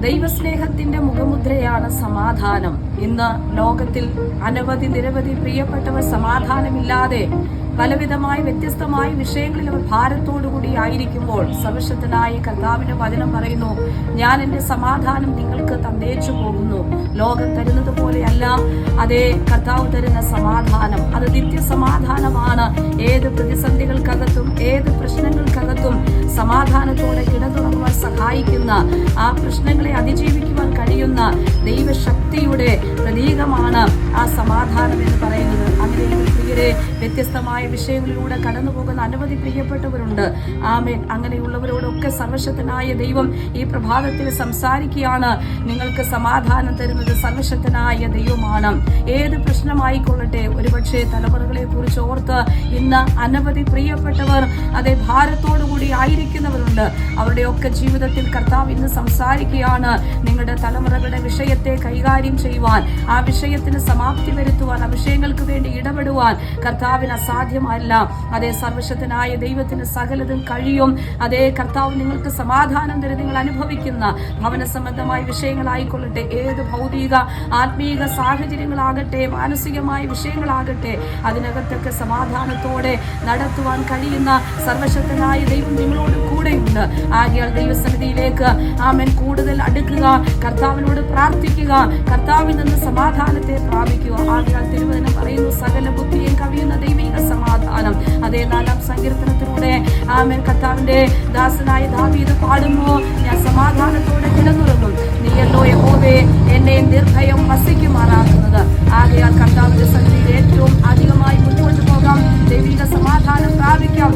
ദൈവസ്നേഹത്തിന്റെ മുഖമുദ്രയാണ് സമാധാനം. ഇന്ന് ലോകത്തിൽ അനവധി നിരവധി പ്രിയപ്പെട്ടവർ സമാധാനമില്ലാതെ പലവിധമായി വ്യത്യസ്തമായ വിഷയങ്ങളിൽ അവർ ഭാരത്തോടുകൂടി ആയിരിക്കുമ്പോൾ സർവശക്തനായ കർത്താവിന്റെ വചനം പറയുന്നു ഞാൻ എന്റെ സമാധാനം നിങ്ങൾക്ക് തന്നേച്ചു പോകുന്നു. ലോകം തരുന്നത് പോലെയല്ല അതേ കർത്താവ് തരുന്ന സമാധാനം. അത് നിത്യസമാധാനമാണ്. ഏത് പ്രതിസന്ധികൾക്കകത്ത് സമാധാനത്തോടെ കിടന്നുറങ്ങുവാൻ സഹായിക്കുന്ന ആ പ്രശ്നങ്ങളെ അതിജീവിക്കുവാൻ കഴിയുന്ന ദൈവശക്തിയുടെ പ്രതീകമാണ് ആ സമാധാനം എന്ന് പറയുന്നത്. അങ്ങനെയെങ്കിൽ പ്രിയരെ വ്യത്യസ്തമായ വിഷയങ്ങളിലൂടെ കടന്നു പോകുന്ന അനവധി പ്രിയപ്പെട്ടവരുണ്ട്. ആമേൻ. അങ്ങനെയുള്ളവരോടൊക്കെ സർവശക്തനായ ദൈവം ഈ പ്രഭാതത്തിൽ സംസാരിക്കുകയാണ്. നിങ്ങൾക്ക് സമാധാനം തരുന്നത് സർവശക്തനായ ദൈവമാണ്. ഏത് പ്രശ്നമായിക്കൊള്ളട്ടെ ഒരുപക്ഷെ തലമുറകളെ കുറിച്ച് ഓർത്ത് ഇന്ന് അനവധി പ്രിയപ്പെട്ടവർ അതേ ഭാരത്തോടുകൂടി ആയിരിക്കുന്നവരുണ്ട്. അവരുടെയൊക്കെ ജീവിതത്തിൽ കർത്താവ് ഇന്ന് സംസാരിക്കുകയാണ്. നിങ്ങളുടെ തലമുറകളുടെ വിഷയത്തെ കൈകാര്യം ചെയ്യുവാൻ ആ വിഷയത്തിന് സമാപ്തി വരുത്തുവാൻ ആ വിഷയങ്ങൾക്ക് വേണ്ടി ഇടപെടുവാൻ കർത്താവിന് അസാധ്യമല്ല അതേ സർവശക്തനായ ദൈവത്തിന് സകലതും കഴിയും. അതേ കർത്താവ് നിങ്ങൾക്ക് സമാധാനം തരും നിങ്ങൾ അനുഭവിക്കുന്ന ഭവന സംബന്ധമായ വിഷയങ്ങളായിക്കൊള്ളട്ടെ. ഏത് ഭൗതിക ആത്മീക സാഹചര്യങ്ങളാകട്ടെ മാനസികമായ വിഷയങ്ങളാകട്ടെ അതിനകത്തൊക്കെ സമാധാനത്തോടെ നടത്തുവാൻ കഴിയുന്ന സർവശക്തനായ ദൈവം നിങ്ങളോട് കൂടെയുണ്ട്. ആകയാൽ ദൈവസന്നിധിയിലേക്ക് ആമൻ. കൂടുതൽ അടുക്കുക കർത്താവിനോട് പ്രാർത്ഥിക്കുക കർത്താവിൽ നിന്ന് സമാധാനത്തെ പ്രാപിക്കുക. ആകയാൽ തിരുവചനം പറയുന്നു സകല ബുദ്ധിയെ കവിയുന്ന ദൈവിക സമാധാനം. അതേ നാലാം സങ്കീർത്തനത്തിലൂടെ ആമൻ. കർത്താവിന്റെ ദാസനായ ദാവീത് പാടുമോ ഞാൻ സമാധാനത്തോടെ കിടന്നുറങ്ങും. നീയല്ലോ യഹോവേ എന്നെ നിർഭയം വസിക്കുമാറാക്കുന്നത്. ആകയാൽ കർത്താവിന്റെ സന്നിധിയിൽ ഏറ്റവും അധികമായി മുന്നോട്ട് പോകാം. ദൈവിക സമാധാനം പ്രാപിക്കാം.